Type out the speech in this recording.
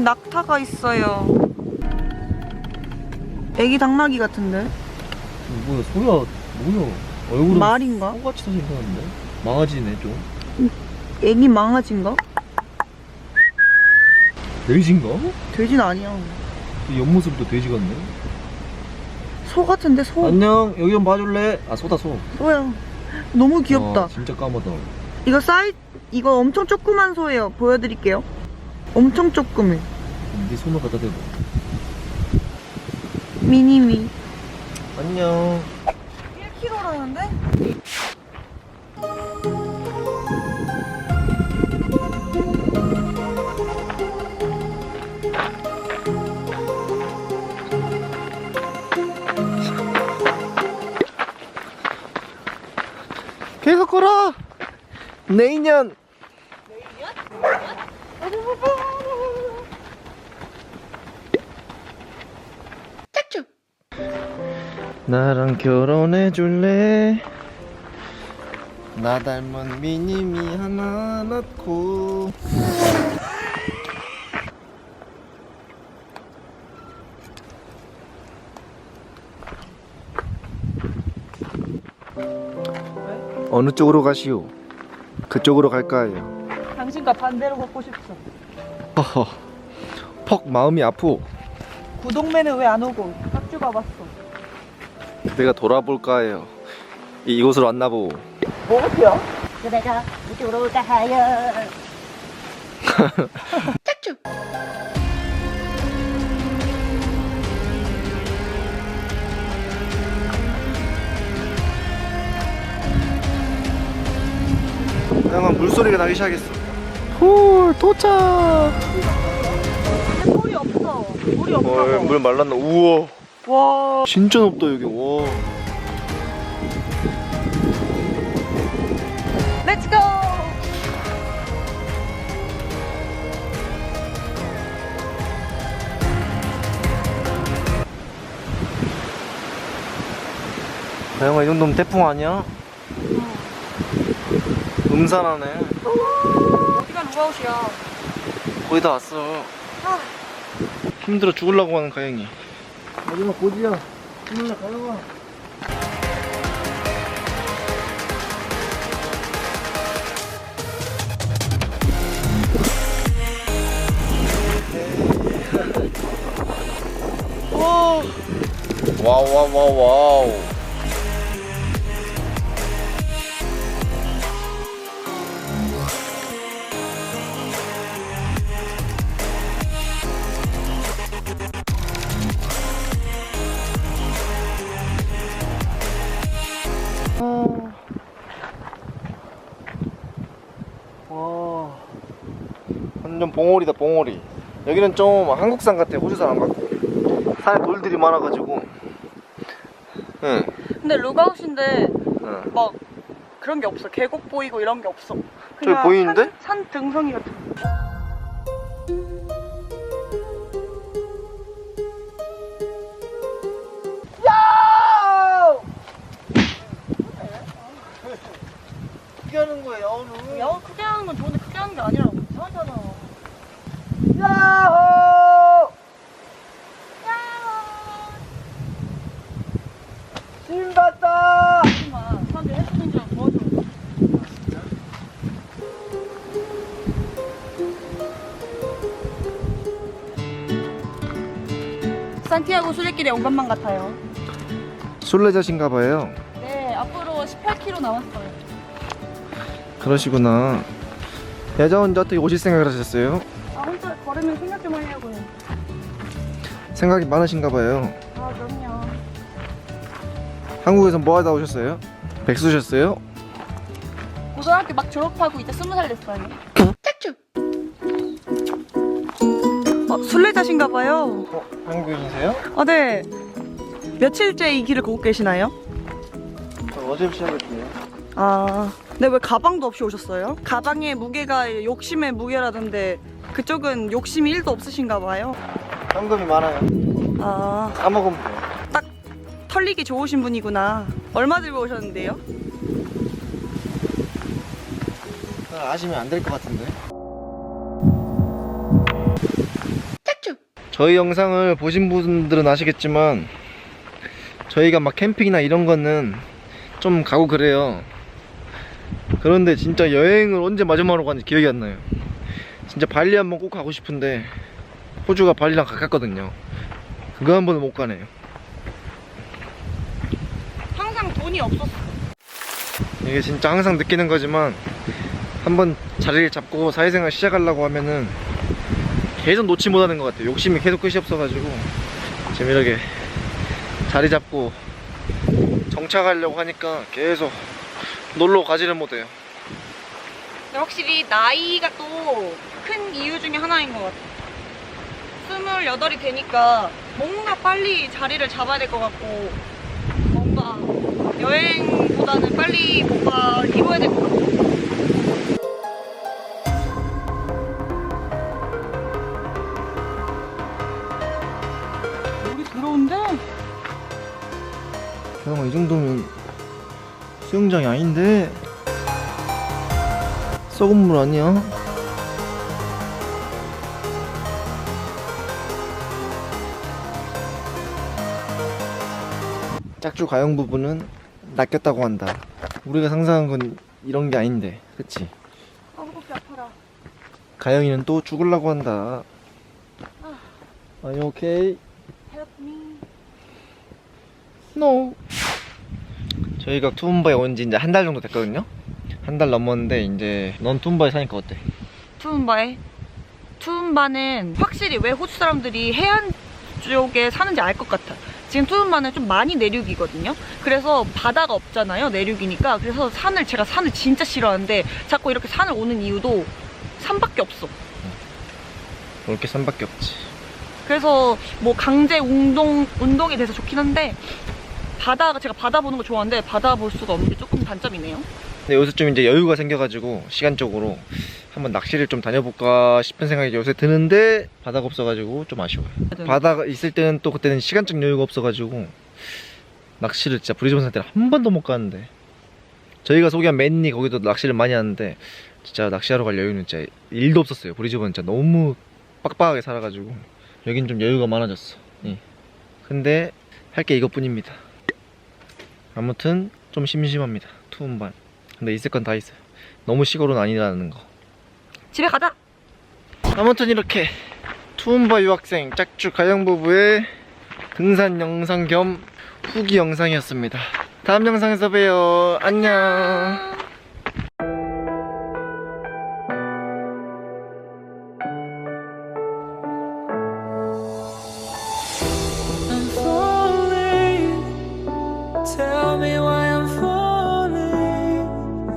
여긴 낙타가 있어요. 애기 당나귀 같은데? 뭐야 소리가 뭐야 얼굴은 말인가? 똑같이 생겼는데 망아지네 좀 애기 망아지인가? 돼지인가? 돼지는 아니야. 옆모습도 돼지 같네 소 같은데 소. 안녕 여기 좀 봐줄래? 아 소다 소 소야. 너무 귀엽다. 와, 진짜 까마다 이거 사이 이거 엄청 조그만 소예요. 보여드릴게요. 엄청 조그매. 네 손을 갖다 대봐 미니미. 안녕. 1kg라는데? 계속 걸어! 내인년 나랑 결혼해 줄래? 나 닮은 미니미 하나 낳고 어느 쪽으로 가시오? 그쪽으로 갈까요? 당신과 반대로 걷고 싶어. 허허 퍽 마음이 아프오 구동매는 왜 안 오고? 깍주 가봤어. 내가 돌아볼까요? 이- 이곳으로 왔나보 뭐게요? 그대가 이쪽으로 가요. 다양한 물소리가 나기 시작했어 홀 도착 물이 없어. 물이 없어. 헐, 물 말랐나 우와 와. 진짜 높다 여기 와 렛츠 고! 다영아 이 정도면 태풍 아니야? 음산하네 여기가 루아웃이야. 거의 다 왔어 힘들어 죽으려고 하는 가영이 마지막 고지야. 힘들어 가영아 와우 와우 와우 와우 완전 봉오리다 봉오리 여기는 좀 한국산 같아 호주산 안 같고 산에 돌들이 많아가지고 응, 근데 루가웃인데 응. 막 그런 게 없어. 계곡 보이고 이런 게 없어. 저기 보이는데? 산, 산 등성이 같은. 어 산티아고 순례길에 온 것만 같아요. 술래자신가 봐요 네, 앞으로 18km 남았어요. 그러시구나 여자 혼자 어떻게 오실 생각을 하셨어요? 아, 혼자 걸으면 생각 좀 하려고요. 생각이 많으신가 봐요 아, 그럼요. 한국에서 뭐 하다 오셨어요? 백수셨어요? 고등학교 막 졸업하고 이제 스무 살 됐어요. 순례자신가 봐요. 어? 한국인이세요? 아, 네. 며칠째 이 길을 걷고 계시나요? 저 어제 시작했네요 아, 네, 왜 가방도 없이 오셨어요? 가방의 무게가 욕심의 무게라던데 그쪽은 욕심이 1도 없으신가 봐요. 현금이 많아요 아, 까먹으면 돼요 털리기 좋으신 분이구나. 얼마 들고 오셨는데요? 그걸 아시면 안 될 것 같은데 저희 영상을 보신 분들은 아시겠지만 저희가 막 캠핑이나 이런 거는 좀 가고 그래요. 그런데 진짜 여행을 언제 마지막으로 갔는지 기억이 안 나요. 진짜 발리 한번 꼭 가고 싶은데 호주가 발리랑 가깝거든요. 그거 한 번은 못 가네요. 항상 돈이 없었어. 이게 진짜 항상 느끼는 거지만 한번 자리를 잡고 사회생활 시작하려고 하면은 계속 놓지 못하는 것 같아요. 욕심이 계속 끝이 없어가지고 지금 이렇게 자리 잡고 정착하려고 하니까 계속 놀러 가지를 못해요. 확실히 나이가 또 큰 이유 중에 하나인 것 같아. 스물여덟이 되니까 뭔가 빨리 자리를 잡아야 될 것 같고 뭔가 여행보다는 빨리 뭔가 이뤄야 될 것 같아. 잠깐만 이 정도면 수영장이 아닌데 썩은 물 아니야? 짝주 가용 부분은 낚였다고 한다. 우리가 상상한 건 이런 게 아닌데, 그치? 아, 허벅지 아파라. 가영이는 또 죽으려고 한다. Are you okay? Help me. No. 저희가 투움바에 온 지 이제 한 달 정도 됐거든요. 한 달 넘었는데 이제 넌 투움바에 사니까 어때? 투움바에 투움바는 확실히 왜 호주 사람들이 해안 쪽에 사는지 알 것 같아. 지금 투움바는 좀 많이 내륙이거든요. 그래서 바다가 없잖아요. 내륙이니까. 그래서 산을 제가 산을 진짜 싫어하는데 자꾸 이렇게 산을 오는 이유도 산밖에 없어. 이렇게 산밖에 없지. 그래서 뭐 강제 운동 운동에 대해서 좋긴 한데 바다가 제가 바다 보는 거 좋아하는데 바다 볼 수가 없는 게 조금 단점이네요. 근데 요새 좀 이제 여유가 생겨가지고 시간적으로 한번 낚시를 좀 다녀볼까 싶은 생각이 요새 드는데 바다가 없어가지고 좀 아쉬워요. 바다가 있을 때는 또 그때는 시간적 여유가 없어가지고 낚시를 진짜 브리즈번 살 때는 한 번도 못 가는데 저희가 소개한 맨니 거기도 낚시를 많이 하는데 진짜 낚시하러 갈 여유는 진짜 일도 없었어요. 브리즈번 진짜 너무 빡빡하게 살아가지고 여긴 좀 여유가 많아졌어. 예. 근데 할 게 이것뿐입니다. 아무튼 좀 심심합니다. 투움반. 근데 있을 건 다 있어요. 너무 시골은 아니라는 거. 집에 가자. 아무튼 이렇게 투움바 유학생 짝주 가영 부부의 등산 영상 겸 후기 영상이었습니다. 다음 영상에서 봬요. 안녕.